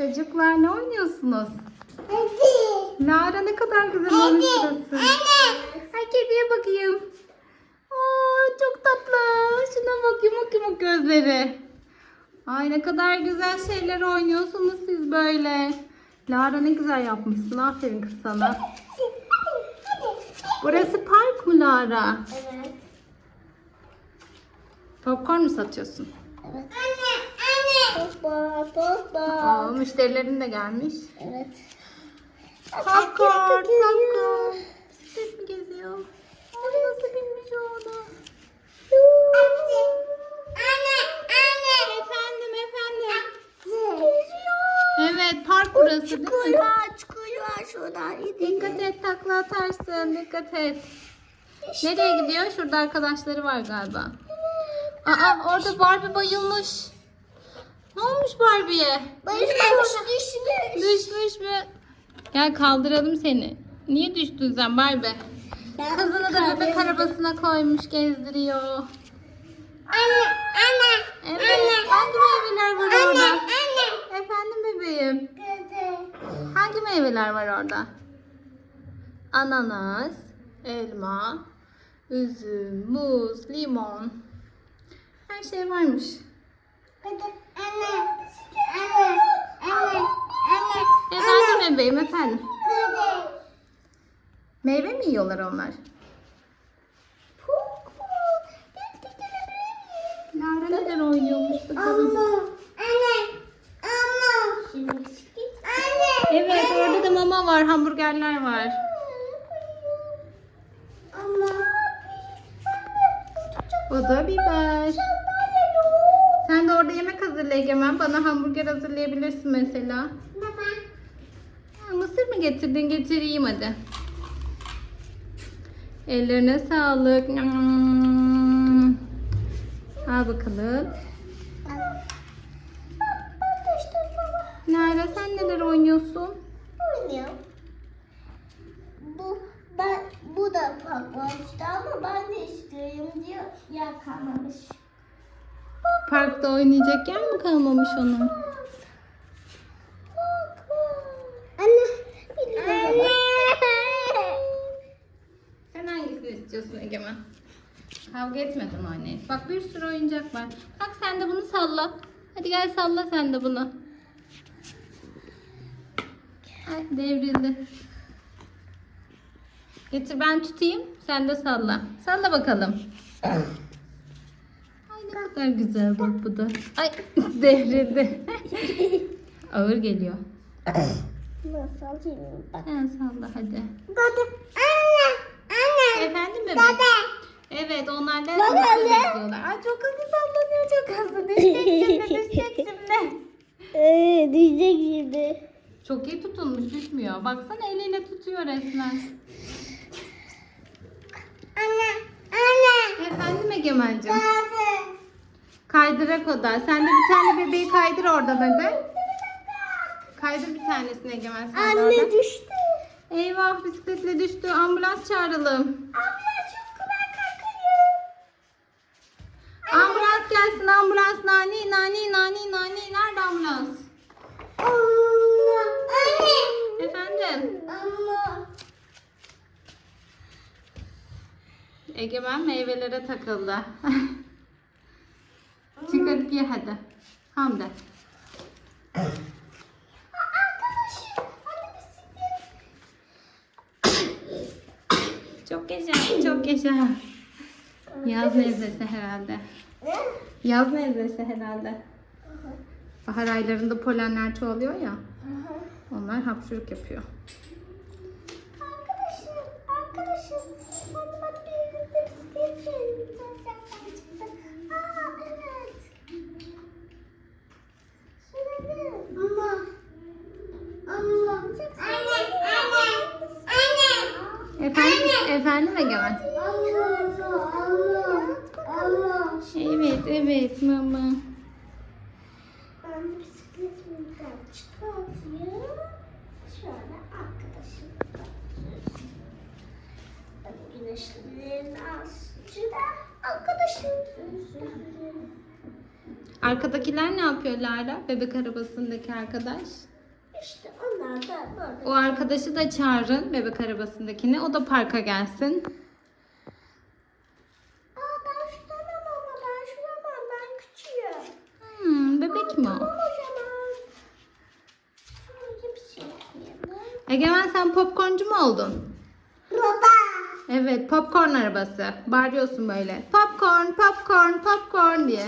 Çocuklar ne oynuyorsunuz? Lara ne kadar güzel olmuş burası. Ay kediye bakayım. Aa, çok tatlı. Şuna bak yumuk yumuk gözleri. Ay ne kadar güzel şeyler oynuyorsunuz siz böyle. Lara ne güzel yapmışsın. Aferin kız sana. Burası park mı Lara? Evet. Popcorn mu satıyorsun? Evet. Anne, topa. Aa, müşterilerin de gelmiş. Evet. Popcorn, popcorn. Bisiklet mi geziyor? Ay nasıl binmiş o ona? Anne, anne, anne. Efendim efendim. Geziyor. Evet park burası değil mi? Çıkıyor, çıkıyor şuradan. Dikkat et takla atarsın dikkat et. Nereye gidiyor? Şurada arkadaşları var galiba. Aa orada Barbie bayılmış. Ne olmuş Barbie'ye? Bayılmamış, düşmüş. Düşmüş mü? Gel kaldıralım seni. Niye düştün sen Barbie? Kızını da bebek arabasına koymuş gezdiriyor. Anne, anne. Evet. Hangi meyveler var orada? Anne. Efendim bebeğim. Kızı. Hangi meyveler var orada? Ananas, elma, üzüm, muz, limon. Her şey varmış. Efendim bebeğim efendim. Meyve mi yiyorlar onlar? Lara neler oynuyormuş bakalım. Evet orada da mama var, hamburgerler var. O da biber. Sen de orada yemek hazırla Egemen. Bana hamburger hazırlayabilirsin mesela. Baba. Ha, Mısır mı getirdin? Getireyim hadi. Ellerine sağlık. Al bakalım. Nara sen neler oynuyorsun? Oynuyor. Bu ben bu da patlamıştı ama ben de istiyorum diyor. Yer kalmamış. Parkta oynayacak yer mi kalmamış onun? Anne. Anne. Sen hangisini istiyorsun Egemen? Kavga etmeden oynayın. Bak bir sürü oyuncak var. Bak sen de bunu salla. Hadi gel salla sen de bunu. Ay devrildi. Getir ben tutayım. Sen de salla. Salla bakalım. Kadar güzel bak bu da. Ay devrildi. Ağır geliyor. Nasıl alayım bak. Sen salla hadi. Dede. Anne. Anne. Efendim bebeğim? Dede. Evet onlar da anne. bekliyorlar. Ay çok hızlı sallanıyor çok hızlı. Düşecek şimdi düşecek şimdi. Ee, diyecek şimdi. Çok iyi tutunmuş düşmüyor. Baksana eliyle tutuyor resmen. Anne. Anne. Efendim Egemen'cim. Kaydırak o da. Sen de bir tane bebeği kaydır oradan hadi. Kaydır bir tanesini Egemen sen de Anne oradan. düştü. Eyvah bisikletle düştü. Ambulans çağıralım. Abla çok kadar kalkıyor. Ambulans gelsin ambulans. Nani nani nani nani. Nerede ambulans? Anne. Efendim. Allah. Egemen meyvelere takıldı. Çıkarıp ye hadi. Hamdi. Çok yaşa, çok yaşa. Yaz nezlesi herhalde. Yaz nezlesi herhalde. Bahar aylarında polenler çoğalıyor ya. Onlar hapşuruk yapıyor. Arkadaşım, arkadaşım. Hadi bak birlikte bisiklet sürelim. Bir tane yaktan çıktı. Aa evet. Sürelim. Ama. Ama. Anne, anne, anne. Efendim, efendim Egemen. Allah. Evet, evet mama. Arkadaşım. Güneşlerin. Arkadakiler ne yapıyor Lara? Bebek arabasındaki arkadaş. İşte. O arkadaşı da çağırın bebek arabasındakini. O da parka gelsin. Aa ben şuramam ama ben şuramam. Ben küçüğüm. Hmm, bebek mi o? şey. Egemen sen popcorncu mu oldun? Baba. Evet popcorn arabası. Bağırıyorsun böyle. Popcorn, popcorn, popcorn diye.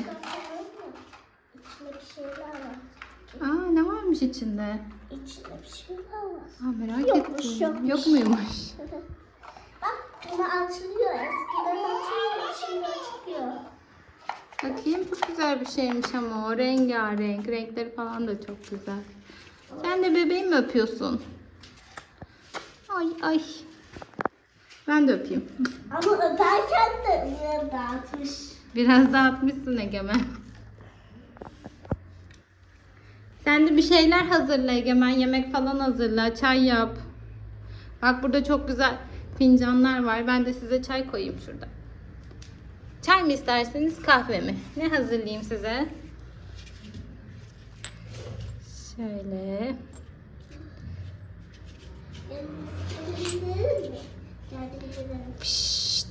Aa ne varmış içinde? İçinde bir şeyler var. Aa merak Yokmuş, ettim. yokmuş. Yok muymuş? Bak bunu açılıyor. Eskiden açılıyor. Şimdi açılıyor. Bakayım çok güzel bir şeymiş ama o rengarenk. Renkleri falan da çok güzel. Sen de bebeği mi öpüyorsun? Ay ay. Ben de öpeyim. Ama öperken de biraz dağıtmış. Biraz dağıtmışsın Egemen. Sen de bir şeyler hazırla Egemen. Yemek falan hazırla. Çay yap. Bak burada çok güzel fincanlar var. Ben de size çay koyayım şurada. Çay mı isterseniz kahve mi? Ne hazırlayayım size? Şöyle. Pişt.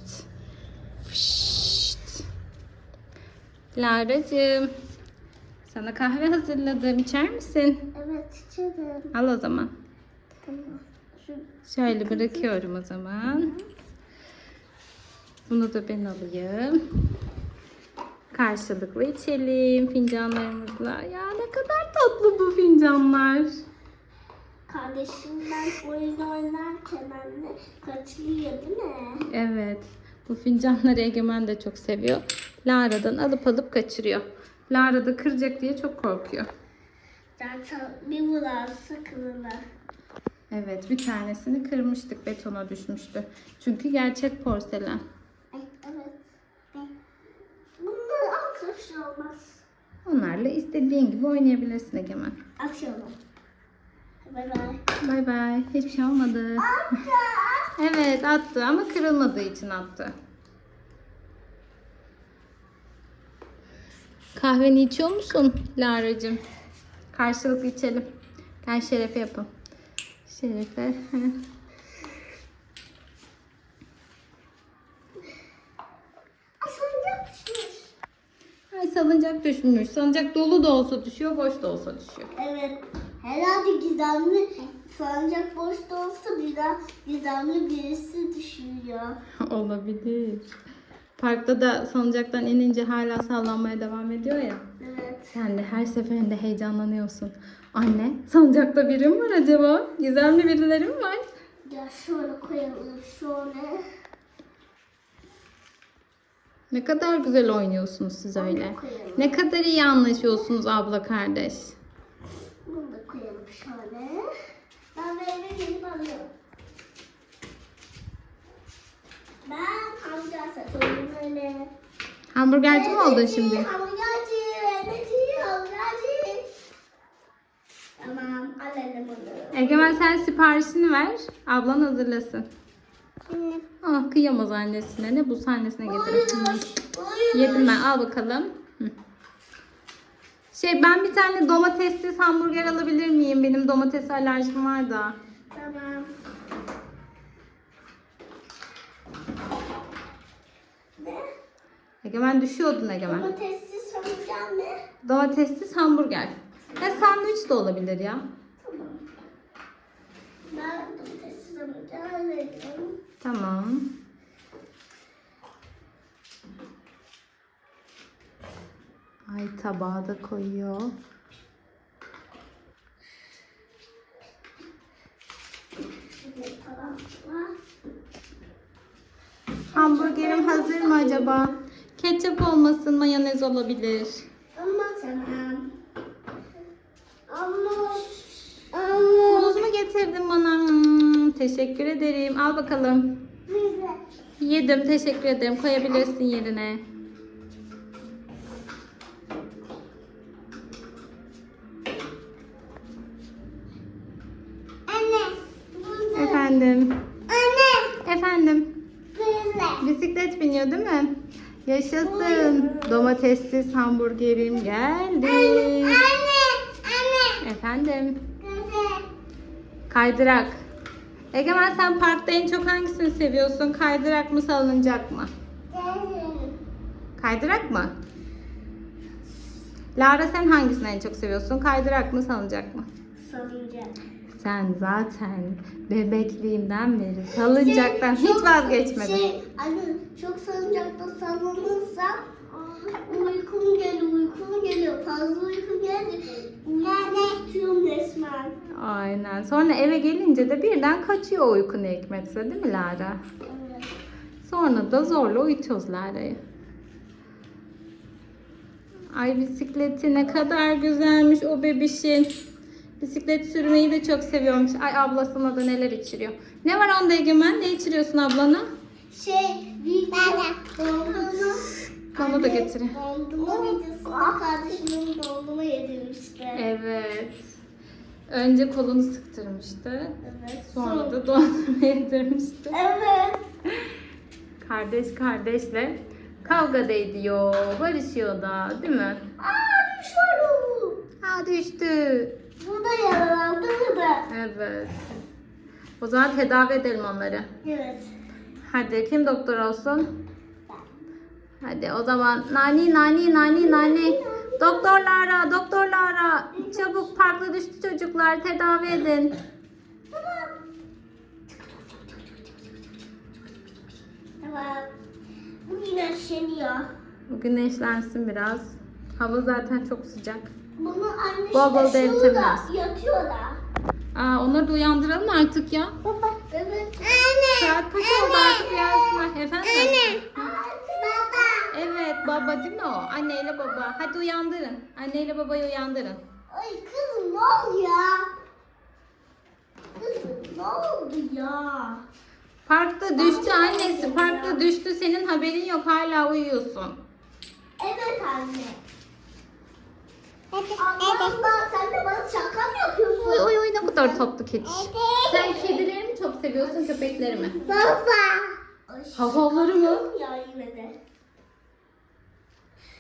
Pişt. Lara'cığım. Sana kahve hazırladım. İçer misin? Evet içelim. Al o zaman. Tamam. Şu Şöyle bırakıyorum o zaman. Bunu da ben alayım. Karşılıklı içelim fincanlarımızla. Ya ne kadar tatlı bu fincanlar. kardeşimden oyun oynarken anne kaçırıyor değil mi? Evet. Bu fincanları Egemen de çok seviyor. Lara'dan alıp alıp kaçırıyor. Lara da kıracak diye çok korkuyor. Zaten bir vurarsa kırılır. Evet bir tanesini kırmıştık betona düşmüştü. Çünkü gerçek porselen. Ay, evet. Bir şey olmaz. Onlarla istediğin gibi oynayabilirsin Egemen. Atıyorum. Bay bay. Bay bay. Hiçbir şey olmadı. Evet attı ama kırılmadığı için attı. Kahveni içiyor musun Lara'cığım? Karşılıklı içelim. Gel Şerefe yapalım. Şerefe. Ay sancak düşmüş. Ay salıncak düşmüş. Salıncak dolu da olsa düşüyor, boş da olsa düşüyor. Evet. Herhalde gizemli sancak boşta olsa bir daha gizemli birisi düşüyor. Olabilir. Parkta da salıncaktan inince hala sallanmaya devam ediyor ya. Evet. Sen de her seferinde heyecanlanıyorsun. Anne, salıncakta biri mi var acaba? Gizemli birileri mi var? Ya şöyle koyalım şöyle. Ne kadar güzel oynuyorsunuz siz öyle. Koyalım. Ne kadar iyi anlaşıyorsunuz abla kardeş. Bunu da koyalım şöyle. Ben eve gelip alıyorum. Ben. Hamburgerci mi oldun şimdi? Hamburgerci, anneciğim, hamburgerci. Tamam, alalım onu. Egemen sen siparişini ver. Ablan hazırlasın. Şimdi Ah kıyamaz annesine. Ne bu annesine getirir. Yedim ben. Al bakalım. Hı. Şey ben bir tane domatessiz hamburger alabilir miyim? Benim domates alerjim var da. Tamam. Ne? Egemen düşüyordun Egemen. Domatessiz hamburger mi? Domatessiz hamburger. Ya sandviç de olabilir ya. Tamam. Ben domatessiz hamburger alayım. Tamam. Ay tabağı da koyuyor. Hamburgerim hazır mı acaba? Olmasın, mayonez olabilir. Ama tamam. Ama ama Muz mu getirdin bana? Hmm, teşekkür ederim. Al bakalım. Yedim, teşekkür ederim. Koyabilirsin yerine. anne Efendim. anne Efendim. Bisiklet biniyor değil mi? Yaşasın. Domatessiz hamburgerim geldi. Anne, anne. Efendim. Anne. Kaydırak. Egemen sen parkta en çok hangisini seviyorsun? Kaydırak mı salıncak mı? Kaydırak mı? Lara sen hangisini en çok seviyorsun? Kaydırak mı salıncak mı? Salıncak. Sen zaten bebekliğinden beri salıncaktan Şey, hiç vazgeçmedin. Şey, anne çok salıncakta sallanırsam uykum geliyor, uykum geliyor. Fazla uykum geldi. Uykumu tutuyorum resmen. Aynen. Sonra eve gelince de birden kaçıyor o uyku ne hikmetse değil mi Lara? Evet. Sonra da zorla uyutuyoruz Lara'yı. Ay bisikleti ne kadar güzelmiş o bebişin. Bisiklet sürmeyi de çok seviyormuş. Ay ablasına da neler içiriyor. Ne var onda Egemen? Ne içiriyorsun ablana? Şey, bir dondurma. Bana da getirin. Dondurma videosunda kardeşimin dondurma yedirmişti. Evet. Önce kolunu sıktırmıştı. Evet. Sonra da dondurma yedirmişti. Evet. Kardeş kardeşle kavga da ediyor, barışıyor da değil mi? Aa düşüyorum. Ha düştü. Bu da yaralandı bu da. Evet. O zaman tedavi edelim onları. Evet. Hadi kim doktor olsun? Hadi o zaman nani nani nani nani. Doktorlara, doktorlara. Çabuk parkta düştü çocuklar tedavi edin. Tamam. Bu güneşleniyor. Bu güneşlensin biraz. Hava zaten çok sıcak. Bunu annesi Bol bol şurada yatıyorlar. Aa, onları da uyandıralım artık ya. Baba. Evet. Anne. Saat kaç oldu artık uyansınlar. Efendim? Baba. Evet baba değil mi o? Anneyle baba. Hadi uyandırın. Anneyle babayı uyandırın. Ay kızım ne oldu ya? Kızım ne oldu ya? Parkta düştü annesi. Parkta düştü. Senin haberin yok. Hala uyuyorsun. Evet anne. Allah Allah sen de bana şaka mı yapıyorsun? Oy oy oy ne kadar tatlı kedi. Sen Evet. kedileri mi çok seviyorsun köpekleri mi? Baba. Havaları mı? Ya yine de.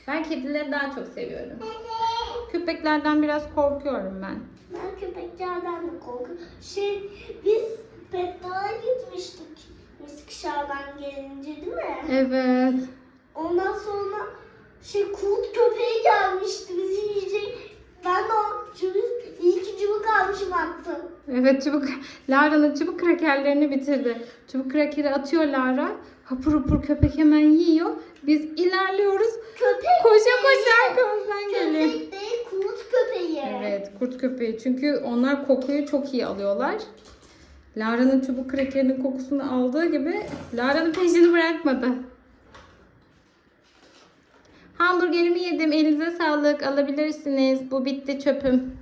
Ben kedileri daha çok seviyorum. Köpeklerden biraz korkuyorum ben. Ben köpeklerden de korkuyorum. Şey biz Petrol'a gitmiştik. Üsküşar'dan gelince değil mi? Evet. Ondan sonra şey kurt köpeği gelmişti bizi yiyecek. Ben de o çubuk, iyi ki çubuk almışım attım. Evet çubuk Lara'nın çubuk krakerlerini bitirdi. Çubuk krakeri atıyor Lara. Hapur hapur köpek hemen yiyor. Biz ilerliyoruz. Köpek Koşa koşa arkamızdan geliyor. Köpek değil kurt köpeği. Evet kurt köpeği. Çünkü onlar kokuyu çok iyi alıyorlar. Lara'nın çubuk krakerinin kokusunu aldığı gibi Lara'nın peşini bırakmadı. Hamburgerimi yedim. Elinize sağlık. Alabilirsiniz. Bu bitti çöpüm.